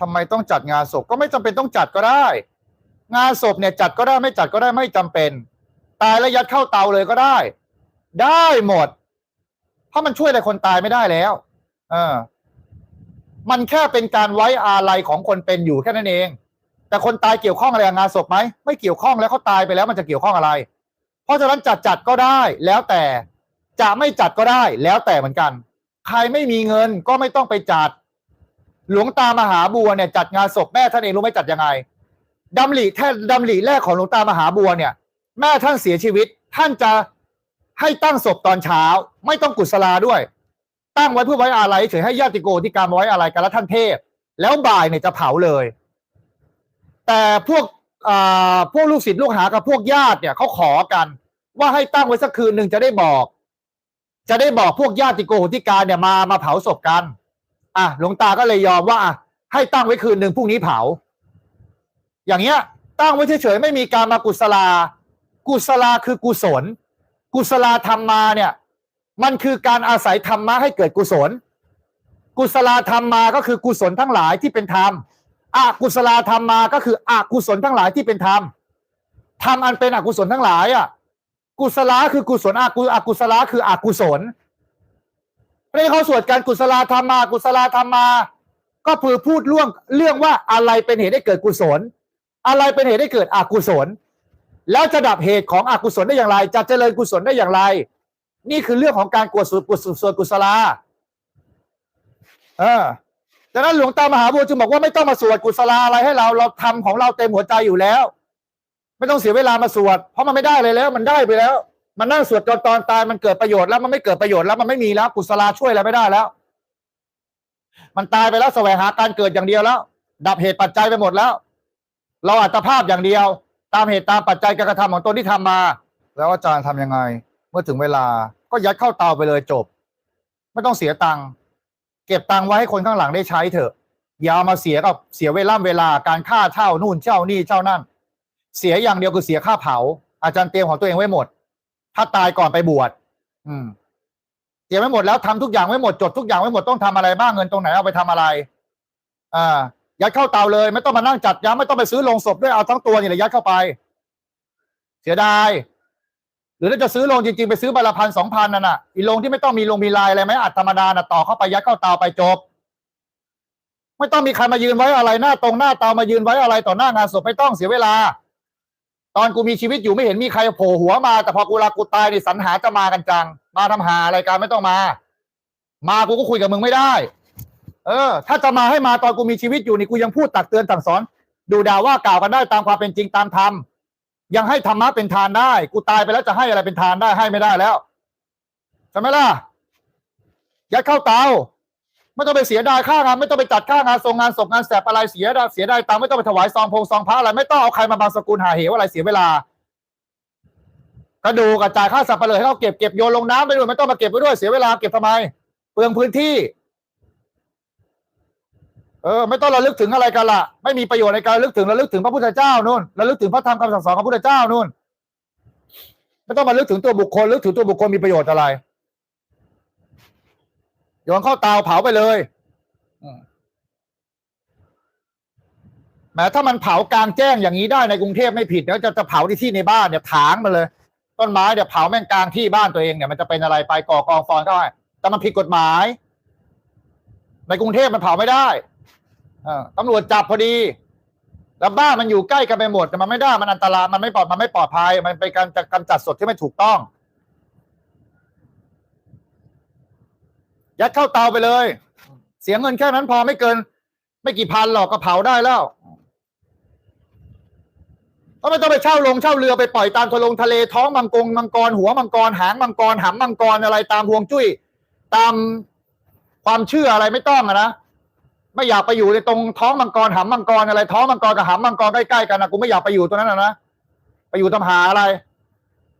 ทำไมต้องจัดงานศพก็ไม่จำเป็นต้องจัดก็ได้ งานศพเนี่ยจัดก็ได้ไม่จัดก็ได้ไม่จำเป็น ตายแล้วยัดเข้าเตาเลยก็ได้ ได้หมด เพราะมันช่วยอะไรคนตายไม่ได้แล้ว เออ มันแค่เป็นการไว้อาลัยของคนเป็นอยู่แค่นั้นเอง แต่คนตายเกี่ยวข้องอะไรกับงานศพไหมไม่เกี่ยวข้องแล้วเขาตายไปแล้วมันจะเกี่ยวข้องอะไร เพราะฉะนั้นจัดจัดก็ได้ แล้วแต่จะไม่จัดก็ได้ แล้วแต่เหมือนกัน ใครไม่มีเงินก็ไม่ต้องไปจัด หลวงตามหาบัวเนี่ยจัดงานศพแม่ท่านเองรู้ไหมจัดยังไงดำริแท่ดำริแรกของหลวงตามหาบัวเนี่ย แม่ท่านเสียชีวิต ท่านจะให้ตั้งศพตอนเช้า ไม่ต้องกุศลาด้วย ตั้งไว้เพื่อไว้อาลัยเฉยให้ญาติโกที่การไว้อาลัยกันและท่านเทพ แล้วบ่ายเนี่ยจะเผาเลย แต่พวกอ่าพวกลูกศิษย์ลูกหากับพวกญาติเนี่ยเขาขอกัน ว่าให้ตั้งไว้สักคืนหนึ่งจะได้บอก จะได้บอกพวกญาติโกโหติการเนี่ยมามาเผาศพกัน อะหลวงตาก็เลยยอมว่าอะให้ตั้งไว้คืนหนึ่งพรุ่งนี้เผา อย่างเงี้ย ตั้งไว้เฉยๆไม่มีการมากุศลา กุศลาคือกุศล กุศลาธรรมมาเนี่ย มันคือการอาศัยธรรมะให้เกิดกุศล กุศลาธรรมมาก็คือกุศลทั้งหลายที่เป็นธรรมอกุศลาธรรมมาก็คืออกุศลทั้งหลายที่เป็นธรรมธรรมอันเป็นอกุศลทั้งหลายอะกุศลาคือกุศลอกุอกุศลาคืออกุศล เพราะฉะนั้เขาสวดการกุศลธรรมมา กุศลธรรมมาก็พือพูดเรื่องเรื่องว่าอะไรเป็นเหตุให้เกิดกุศล อะไรเป็นเหตุให้เกิดอกุศล แล้วจะดับเหตุของอกุศลได้อย่างไร จะเจริญกุศลได้อย่างไร นี่คือเรื่องของการกวดสวดกุศลสวดกุศลาเออดังนั้นหลวงตามหาบัวจึงบอกว่าไม่ต้องมาสวดกุศลาอะไรให้เราเราทำของเราเต็มหัวใจอยู่แล้ว ไม่ต้องเสียเวลามาสวด เพราะมันไม่ได้เลยแล้ว มันได้ไปแล้ว มันนั่งสวดจนตอนตายมันเกิดประโยชน์แล้วมันไม่เกิดประโยชน์แล้วมันไม่มีแล้วกุศลาช่วยอะไรไม่ได้แล้ว มันตายไปแล้วแสวงหาการเกิดอย่างเดียวแล้ว ดับเหตุปัจจัยไปหมดแล้ว เราอัตภาพอย่างเดียว ตามเหตุตามปัจจัยการกระทำของตนที่ทำมา แล้วอาจารย์ทำยังไง เมื่อถึงเวลาก็ยัดเข้าเตาไปเลยจบ ไม่ต้องเสียตังค์เก็บตังค์ไว้ให้คนข้างหลังได้ใช้เถอะอย่าเอามาเสียกับเสียเวลาเวลาการค่าเช่านู่นเช่านี่เช่านั่น เสียอย่างเดียวคือเสียค่าเผา อาจารย์เตรียมของตัวเองไว้หมด ถ้าตายก่อนไปบวชอืมเตรียมไว้หมดแล้วทำทุกอย่างไว้หมดจดทุกอย่างไว้หมดต้องทำอะไรบ้างเงินตรงไหนเอาไปทำอะไร อ่า ยัดเข้าเตาเลย ไม่ต้องมานั่งจัดย้ำไม่ต้องไปซื้อโลงศพด้วยเอาทั้งตัวนี่แหละยัดเข้าไป เสียดาย หรือถ้าจะซื้อโรงจริงๆ ไปซื้อใบละพันสองพันนั่นน่ะอีโรงที่ไม่ต้องมีโรงมีลายอะไรไหมอัดธรรมดาน่ะต่อเข้าไปยัดเข้าเตาไปจบ ไม่ต้องมีใครมายืนไว้อะไรหน้าตรงหน้าเตามายืนไว้อะไรต่อหน้างานศพไม่ต้องเสียเวลา ตอนกูมีชีวิตอยู่ไม่เห็นมีใครโผล่หัวมา แต่พอกูลากูตายนี่สรรหาจะมากันจัง มาทำหาอะไรกันไม่ต้องมา มากูก็คุยกับมึงไม่ได้ เออ ถ้าจะมาให้มาตอนกูมีชีวิตอยู่นี่กูยังพูดตักเตือนสั่งสอน ดูด่าว่ากล่าวกันได้ตามความเป็นจริงตามธรรมยังให้ธรรมะเป็นทานได้ กูตายไปแล้วจะให้อะไรเป็นทานได้ให้ไม่ได้แล้วใช่ไหมล่ะยัดเข้าเตา ไม่ต้องไปเสียดายค่างาน ไม่ต้องไปจัดค่างานทรงงานศพงานแสบอะไรเสียดายเสียดายตังไม่ต้องไปถวายซองพงซองพระอะไรไม่ต้องเอาใครมาบางสกุลหาเหวอะไรเสียเวลากระดูกระจายค่าสับปะเลยให้เขาเก็บเก็บโยนลงน้ำไปด้วยไม่ต้องมาเก็บไปด้วยเสียเวลาเก็บทำไม เปลืองพื้นที่ เออ ไม่ต้องระลึกถึงอะไรกันละไม่มีประโยชน์ในการระลึกถึงระลึกถึงพระพุทธเจ้านู่นระลึกถึงพระธรรมคำสั่งสอนของพระพุทธเจ้านู่นไม่ต้องมาลึกถึงตัวบุคคลลึกถึงตัวบุคคลมีประโยชน์อะไร โยนเข้าเตาเผาไปเลยอืมแม้ถ้ามันเผากลางแจ้งอย่างนี้ได้ในกรุงเทพไม่ผิดเดี๋ยวจะจะเผาที่ที่ในบ้านเนี่ยถางมาเลย ต้นไม้เดี๋ยวเผาแม่งกลางที่บ้านตัวเองเนี่ยมันจะเป็นอะไรไปก่อกองฟอนก็ได้แต่มันผิดกฎหมาย ในกรุงเทพมันเผาไม่ได้เออตำรวจจับพอดี แล้วบ้านมันอยู่ใกล้กันไปหมดแต่มันไม่ได้มันอันตรายมันไม่ปลอดมันไม่ปลอดภัย มันเป็นการจัดกำจัดสดที่ไม่ถูกต้อง ยัดเข้าเตาไปเลย เสียเงินแค่นั้นพอไม่เกิน ไม่กี่พันหรอกก็เผาได้แล้วก็ไม่ต้องไปเช่าลงเช่าเรือไปปล่อยตามทะลงทะเลท้องมังกรมังกร หัวมังกรหางมังกรหำมังกรอะไรตามห่วงจุ้ย ตามความเชื่ออะไรไม่ต้องอะนะไม่อยากไปอยู่ในตรงท้องมังกรหำมังกรอะไร ท้องมังกรกับหำมังกรใกล้ๆกันนะกูไม่อยากไปอยู่ตรงนั้นนะไปอยู่ทำหาอะไร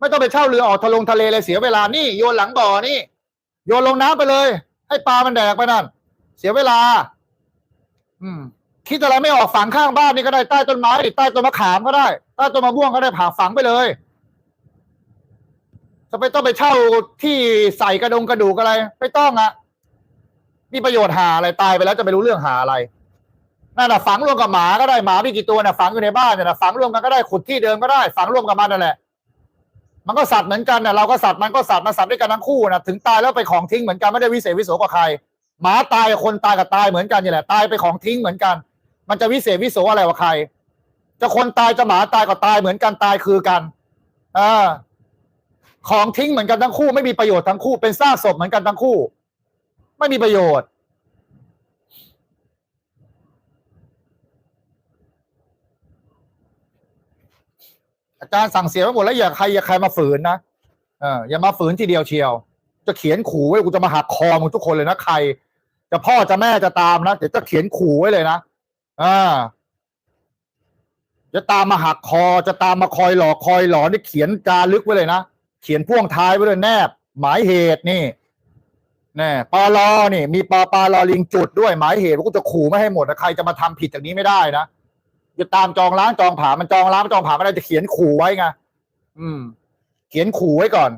ไม่ต้องไปเช่าเรือออกทะลงทะเลเลยเสียเวลานี่โยนหลังบ่อนี่โยนลงน้ำไปเลย ให้ปลามันแดกไปนั่น เสียเวลา อืม คิดอะไรไม่ออกฝังข้างบ้านนี่ก็ได้ใต้ต้นไม้ใต้ต้นมะขามก็ได้ใต้ต้นมะม่วงก็ได้ผ่าฝังไปเลยจะไปต้องไปเช่าที่ใส่กระดงกระดูกอะไร ไม่ต้องอะมีประโยชน์หาอะไรตายไปแล้วจะไปรู้เรื่องหาอะไรนั่นน่ะฝังรวมกับหมาก็ได้หมาม่กี่ตัวน่ะฝังอยู่ในบ้านน่ะฝังรวมกันก็ได้ขุดที่เดิมก็ได้ฝังรวมกับมันนั่นแหละ มันก็สัตว์เหมือนกันน่ะเราก็สัตว์มันก็สัตว์มาสัตว์ด้วยกันทั้งคู่นะถึงตายแล้วไปของทิ้งเหมือนกันไม่ได้วิเศษวิโสกว่าใคร หมาตายกับคนตายกับตายเหมือนกันนี่แหละตายไปของทิ้งเหมือนกัน มันจะวิเศษวิโสอะไรกว่าใคร จะคนตายจะหมาตายก็ตายเหมือนกันตายคือกันอ่าของทิ้งเหมือนกันทั้งคู่ ไม่มีประโยชน์ทั้งคู่เป็นซากศพเหมือนกันทั้งคู่ ไม่มีประโยชน์ อาจารย์สั่งเสียไว้หมดแล้วอย่าใครอย่าใครมาฝืนนะเอออย่ามาฝืนทีเดียวเชียว จะเขียนขู่ไว้กูจะมาหักคอมึงทุกคนเลยนะใคร จะพ่อจะแม่จะตามนะเดี๋ยวจะเขียนขู่ไว้เลยนะอ่าจะตามมาหักคอจะตามมาคอยหลอกคอยหลอนนี่เขียนจารึกไว้เลยนะเขียนพ่วงท้ายไว้เลยแนบ หมายเหตุนี่แน่ปลอนี่ มีปอปลาลอลิงจุดด้วยหมายเหตุว่ากูจะขู่ไม่ให้หมดนะใครจะมาทำผิดจากนี้ไม่ได้นะ จะตามจองล้างจองผามันจองล้างจองผาม่ได้จะเขียนขู่ไว้ไงอืม เขียนขู่ไว้ก่อน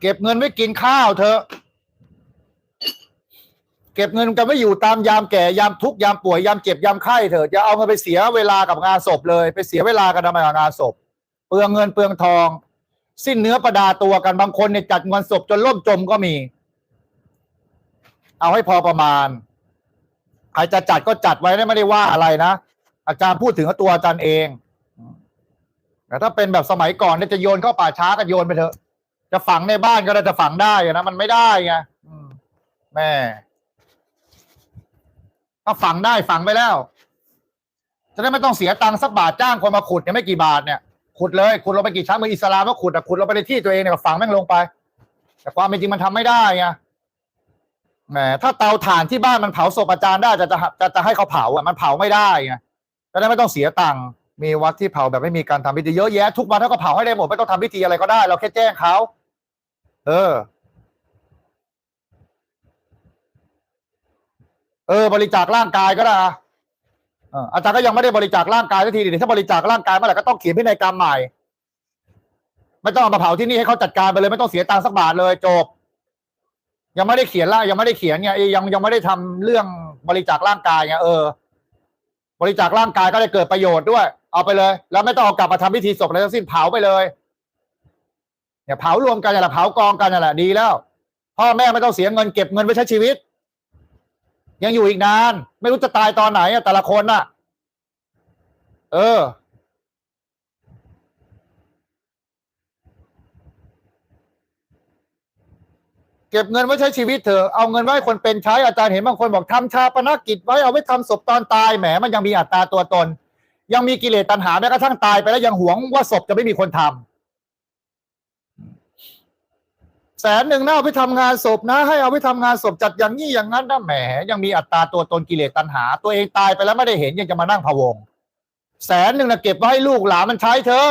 เก็บเงินไว้กินข้าวเถอเก็บเงินกันไว้อยู่ตามยามแก่ยามทุกยามป่วยยามเจ็บยามไข้เถอะเอาเงินไปเสียเวลากับงานศพเลย ไปเสียเวลากันทำไมกับงานศพ เปลืองเงินเปลืองทอง สิ้นเนื้อประดาตัวกันบางคนเนี่ยจัดงานศพจนล่มจมก็มี เอาให้พอประมาณ ใครจะจัดก็จัดไว้นะไม่ได้ว่าอะไรนะ อาจารย์พูดถึงตัวอาจารย์เองแต่ถ้าเป็นแบบสมัยก่อนเนี่ยจะโยนเข้าป่าช้าก็โยนไปเถอะ จะฝังในบ้านก็ได้จะฝังได้นะมันไม่ได้ไงแม่ถ้าฝังได้ฝังไปแล้ว จะได้ไม่ต้องเสียตังค์สักบาทจ้างคนมาขุดเนี่ยไม่กี่บาทเนี่ยขุดเลยขุดลงไปกี่ชั้นมืออิสลามก็ขุดอะขุดลงไปในที่ตัวเองเนี่ยฝังแม่งลงไป แต่ความเป็นจริงมันทำไม่ได้ไง แหมถ้าเตาถ่านที่บ้านมันเผาศพอาจารย์ได้จะจะจะจะให้เขาเผาอะมันเผาไม่ได้ไงจะได้ไม่ต้องเสียตังค์มีวัดที่เผาแบบไม่มีการทำพิธีเยอะแยะทุกวัดเขาก็เผาให้ได้หมดไม่ต้องทำพิธีอะไรก็ได้ เราแค่แจ้งเขาเออ เออ บริจาคร่างกายก็ได้อาจารย์ก็ยังไม่ได้บริจาคร่างกายสักทีเดียวถ้าบริจาคร่างกายเมื่อไหร่ก็ต้องเขียนพินัยกรรมใหม่ ไม่ต้องเอามาเผาที่นี่ให้เขาจัดการไปเลย ไม่ต้องเสียตังค์สักบาทเลยจบ ยังไม่ได้เขียนละยังไม่ได้เขียนไงเอ้ยยังยังไม่ได้ทำเรื่องบริจาคร่างกายไงเออ บริจาคร่างกายก็ได้เกิดประโยชน์ด้วย เอาไปเลย แล้วไม่ต้องเอากลับมาทำพิธีศพอะไรทั้งสิ้นเผาไปเลยเนี่ยเผารวมกันนั่แหละเผากองกันนั่แหละดีแล้ว พ่อแม่ไม่ต้องเสียเงินเก็บเงินไว้ใช้ชีวิต ยังอยู่อีกนาน ไม่รู้จะตายตอนไหนอะแต่ละคนน่ะ เออ เก็บเงินไว้ใช้ชีวิตเถอะเอาเงินไว้ให้คนเป็นใช้อาจารย์เห็นบางคนบอกทำชาปนกิจไว้เอาไว้ทำศพตอนตายแหมมันยังมีอัตราตัวตน ยังมีกิเลสตัณหาแม้กระทั่งตายไปแล้วยังหวงว่าศพจะไม่มีคนทำแสนหนึ่งน่าเอาไปทำงานศพนะ ให้เอาไปทำงานศพจัดอย่างนี้อย่างนั้นนะแหม ยังมีอัตราตัวตนกิเลสตัณหา ตัวเองตายไปแล้วไม่ได้เห็นยังจะมานั่งพะวง แสนหนึ่งนะเก็บไว้ให้ลูกหลานมันใช้เถอะ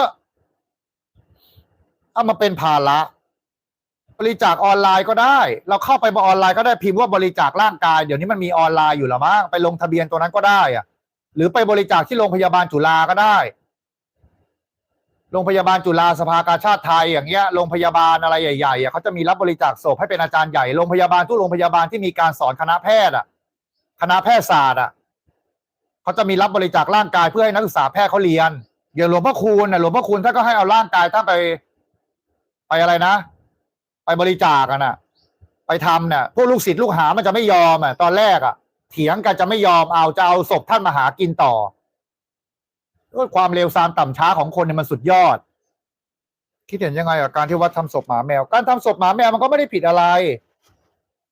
เอามาเป็นภาระ บริจาคออนไลน์ก็ได้ เราเข้าไปบนออนไลน์ก็ได้พิมพ์ว่าบริจาคร่างกายเดี๋ยวนี้มันมีออนไลน์อยู่แล้วมั้งไปลงทะเบียนตัวนั้นก็ได้อะหรือไปบริจาคที่โรงพยาบาลจุฬาก็ได้โรงพยาบาลจุฬาสภากาชาติไทยอย่างเงี้ยโรงพยาบาลอะไรใหญ่ๆอะเขาจะมีรับบริจาคศพให้เป็นอาจารย์ใหญ่โรงพยาบาลทุกโรงพยาบาลที่มีการสอนคณะแพทย์อะ คณะแพทยศาสตร์อะเขาจะมีรับบริจาคร่างกายเพื่อให้นักศึกษาแพทย์เขาเรียนอย่างหลวงพ่อคูณน่ะหลวงพ่อคูณท่านก็ให้เอาร่างกายท่านไป ไปอะไรนะ ไปบริจาคกันน่ะไปทำเนี่ยพวกลูกศิษย์ลูกหามันจะไม่ยอมอะตอนแรกอะเถียงกันจะไม่ยอมเอาจะเอาศพท่านมาหากินต่อความเร็วซามต่ำช้าของคนเนี่ยมันสุดยอด คิดเห็นยังไงกับการที่วัดทำศพหมาแมว การทำศพหมาแมวมันก็ไม่ได้ผิดอะไร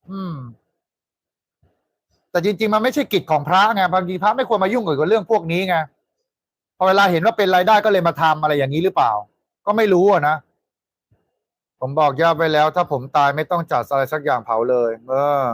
อืม แต่จริง ๆ มันไม่ใช่กิจของพระไงบางทีพระไม่ควรมายุ่งเกี่ยวกับเรื่องพวกนี้ไงพอเวลาเห็นว่าเป็นรายได้ก็เลยมาทำอะไรอย่างนี้หรือเปล่า ก็ไม่รู้อะนะ ผมบอกย่าไปแล้ว ถ้าผมตายไม่ต้องจัดอะไรสักอย่างเผาเลย เออ